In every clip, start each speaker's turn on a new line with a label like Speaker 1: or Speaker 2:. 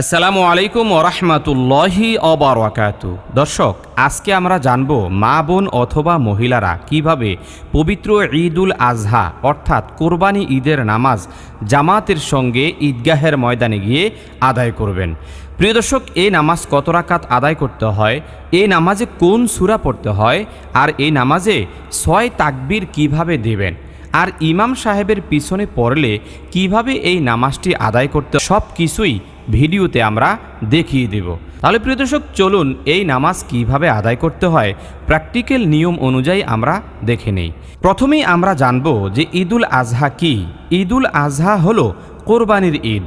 Speaker 1: আসসালামু আলাইকুম ওরহমতুল্লাহি অবরাকাতু দর্শক, আজকে আমরা জানব মা বোন অথবা মহিলারা কীভাবে পবিত্র ঈদুল আজহা, অর্থাৎ কোরবানি ঈদের নামাজ জামাতের সঙ্গে ঈদগাহের ময়দানে গিয়ে আদায় করবেন। প্রিয় দর্শক, এই নামাজ কত রাকাত আদায় করতে হয়, এই নামাজে কোন সূরা পড়তে হয়, আর এই নামাজে ছয় তাকবির কীভাবে দেবেন আর ইমাম সাহেবের পিছনে পড়লে কীভাবে এই নামাজটি আদায় করতে সব কিছুই ভিডিওতে আমরা দেখিয়ে দেব। তাহলে প্রিয় দর্শক, চলুন এই নামাজ কীভাবে আদায় করতে হয়, প্র্যাকটিক্যাল নিয়ম অনুযায়ী আমরা দেখে নেই। প্রথমেই আমরা জানব যে ঈদুল আজহা কি। ঈদুল আজহা হলো কোরবানির ঈদ।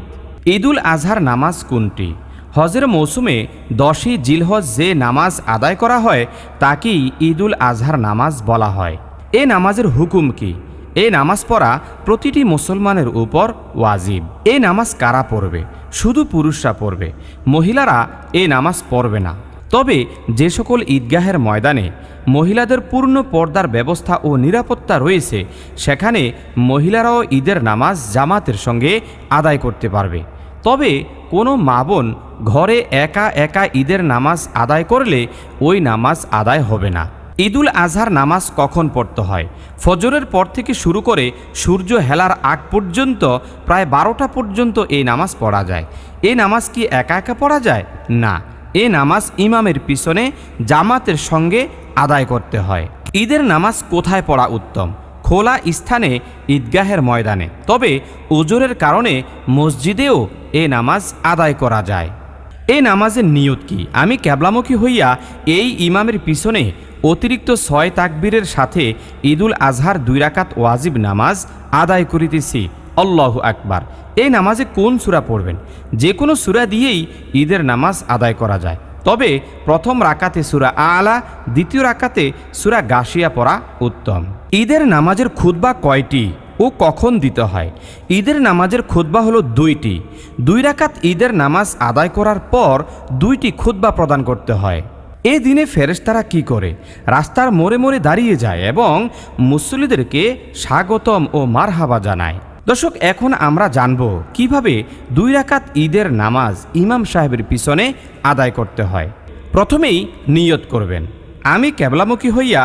Speaker 1: ঈদুল আজহার নামাজ কোনটি? হজের মৌসুমে দশই জিলহজ যে নামাজ আদায় করা হয়, তাকেই ঈদুল আজহার নামাজ বলা হয়। এ নামাজের হুকুম কি? এই নামাজ পড়া প্রতিটি মুসলমানের উপর ওয়াজিব। এই নামাজ কারা পড়বে? শুধু পুরুষরা পড়বে। মহিলারা এই নামাজ পড়বে না। তবে যে সকল ঈদগাহের ময়দানে মহিলাদের পূর্ণ পর্দার ব্যবস্থা ও নিরাপত্তা রয়েছে, সেখানে মহিলারাও ঈদের নামাজ জামাতের সঙ্গে আদায় করতে পারবে। তবে কোনো মা বোন ঘরে একা একা ঈদের নামাজ আদায় করলে ওই নামাজ আদায় হবে না। ঈদুল আজহার নামাজ কখন পড়তে হয়? ফজরের পর থেকে শুরু করে সূর্য হেলার আগ পর্যন্ত, প্রায় বারোটা পর্যন্ত এই নামাজ পড়া যায়। এই নামাজ কি একা একা পড়া যায়? না। এ নামাজ ইমামের পিছনে, জামাতের সঙ্গে আদায় করতে হয়। ঈদের নামাজ কোথায় পড়া উত্তম? খোলা স্থানে, ঈদগাহের ময়দানে। তবে ওজোরের কারণে মসজিদেও এ নামাজ আদায় করা যায়। এই নামাজের নিয়ত কি? আমি ক্যাবলামুখী হইয়া এই ইমামের পিছনে অতিরিক্ত ছয় তাকবীরের সাথে ঈদুল আজহার দুই রাকাত ওয়াজিব নামাজ আদায় করিতেছি। আল্লাহ আকবার। এই নামাজে কোন সূরা পড়বেন? যে কোনো সূরা দিয়েই ঈদের নামাজ আদায় করা যায়। তবে প্রথম রাকাতে সুরা আলা, দ্বিতীয় রাকাতে সুরা গাশিয়া পড়া উত্তম। ঈদের নামাজের খুতবা কয়টি ও কখন দিতে হয়? ঈদের নামাজের খুতবা হলো দুইটি। দুই রাকাত ঈদের নামাজ আদায় করার পর দুইটি খুতবা প্রদান করতে হয়। এ দিনে ফেরেশতারা কি করে? রাস্তার মোড়ে মোড়ে দাঁড়িয়ে যায় এবং মুসল্লিদেরকে স্বাগতম ও মারহাবা জানায়। দর্শক, এখন আমরা জানব কীভাবে দুই রাকাত ঈদের নামাজ ইমাম সাহেবের পিছনে আদায় করতে হয়। প্রথমেই নিয়ত করবেন। আমি ক্যাবলামুখী হইয়া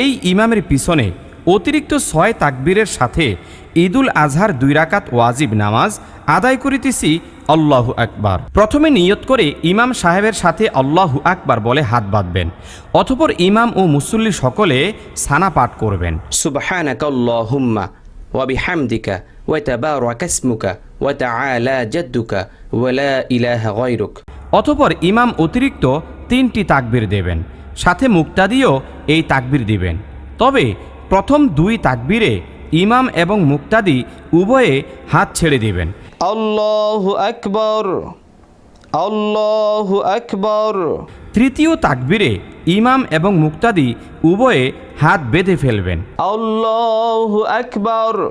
Speaker 1: এই ইমামের পিছনে অতিরিক্ত ছয় তাকবীরের সাথে ঈদুল আজহার দুই রাকাত ওয়াজিব নামাজ আদায় করিতেছি আল্লাহু আকবার। প্রথমে নিয়ত করে ইমাম সাহেবের সাথে আল্লাহু আকবার বলে হাত বাঁধবেন। অথপর ইমাম ও মুসল্লি সকলে সানা পাঠ করবেন। অথপর ইমাম অতিরিক্ত তিনটি তাকবির দেবেন। সাথে মুক্তাদিও এই তাকবির দিবেন। তবে প্রথম দুই তাকবিরে ইমাম এবং মুক্তাদি উভয়ে হাত ছেড়ে দিবেন।
Speaker 2: আল্লাহ আকবর। আল্লাহ আকবর।
Speaker 1: তৃতীয় তাকবীরে ইমাম এবং মুক্তাদি উভয়ে হাত বেঁধে ফেলবেন।
Speaker 2: আল্লাহ আকবর।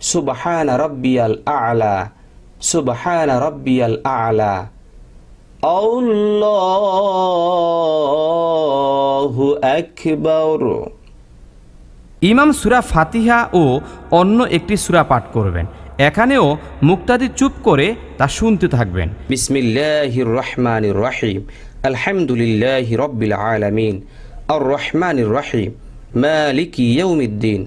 Speaker 2: সুবাহান রব্বিয়াল আলা সুবাহান রব্বিয়াল আলা। আল্লাহু আকবার।
Speaker 1: ইমাম সুরা ফাতিহা ও অন্য একটি সুরা পাঠ করবেন। এখানেও মুক্তাদি চুপ করে তা শুনতে থাকবেন।
Speaker 2: বিসমিল্লাহির রহমানির রহিম। আলহামদুলিল্লাহি রব্বিল আলামিন। আর রহমানির রহিম। মালিকি ইয়াউমিদ্দিন।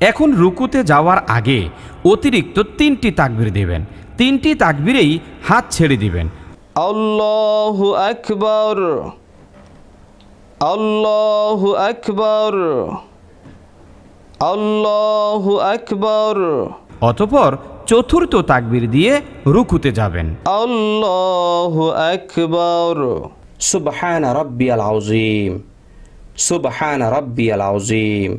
Speaker 1: এখন রুকুতে যাওয়ার আগে অতিরিক্ত তিনটি তাকবির দেবেন। তিনটি তাকবিরেই হাত ছেড়ে দিবেন।
Speaker 2: আল্লাহ আকবর। আল্লাহ আকবর। আল্লাহ আকবর।
Speaker 1: অতপর চতুর্থ তাকবির দিয়ে রুকুতে যাবেন।
Speaker 2: আল্লাহ আকবর। সুবহান রব্বিয়াল আউজিম সুবহান রব্বিয়াল আউজিম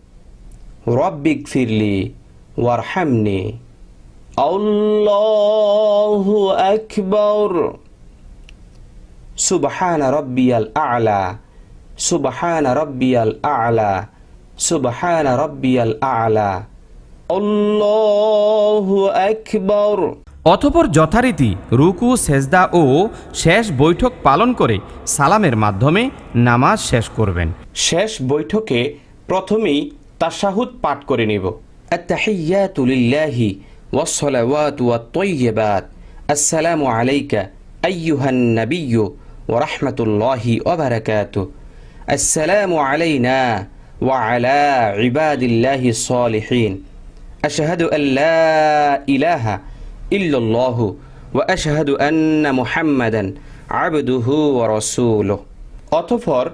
Speaker 2: রব্বিক ফিরলি ওয়ারহামনি। আল্লাহ আকবর। সুবহান রব্বিয়াল আলা। সুবহান রব্বিয়াল আলা। সুবহান রব্বিয়াল আলা। আল্লাহু আকবর।
Speaker 1: অথপর যথারীতি রুকু সেজদা ও শেষ বৈঠক পালন করে সালামের মাধ্যমে নামাজ শেষ করবেন।
Speaker 2: শেষ বৈঠকে প্রথমেই তাশাহুদ পাঠ করে নিব التحيات لله والصلوات والطيبات السلام عليك أيها النبي ورحمة الله وبركاته السلام علينا وعلى عباد الله الصالحين أشهد أن لا إله إلا الله وأشهد أن محمدا عبده ورسوله অতঃপর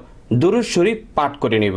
Speaker 2: দুরুদ শরীফ পাঠ করে নিব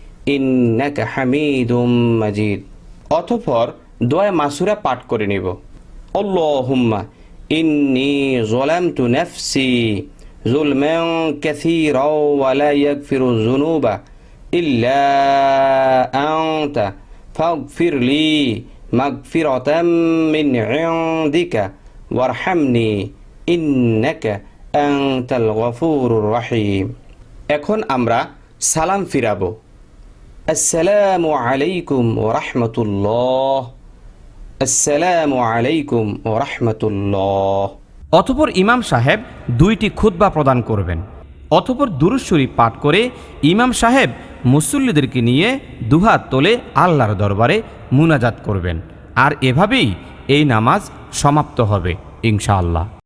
Speaker 2: ইন্নাকা হামিদুম মাজিদ। অতঃপর দোয়া মাসুরা পাঠ করে নিব। অল্লাহুম্মা ইন্নি জলামতু নাফসি জুলমান কাসীরা ওয়া লা ইয়াগফিরু যুনুবা ইল্লা আনতা ফাগফির লি মাগফিরাতাম মিন ইনদিকা ওয়ারহামনি ইন্নাকা আনতাল গফুরুর রহিম। এখন আমরা সালাম ফিরাবো। আসসালামু আলাইকুম ওরহমতুল্লাহ আসসালামু আলাইকুম ওরহমতুল্লাহ
Speaker 1: অতপর ইমাম সাহেব দুইটি খুতবা প্রদান করবেন। অতপর দুরুদ শরীফ পাঠ করে ইমাম সাহেব মুসল্লিদেরকে নিয়ে দুহাত তোলে আল্লাহর দরবারে মুনাজাত করবেন। আর এভাবেই এই নামাজ সমাপ্ত হবে, ইনশাআল্লাহ।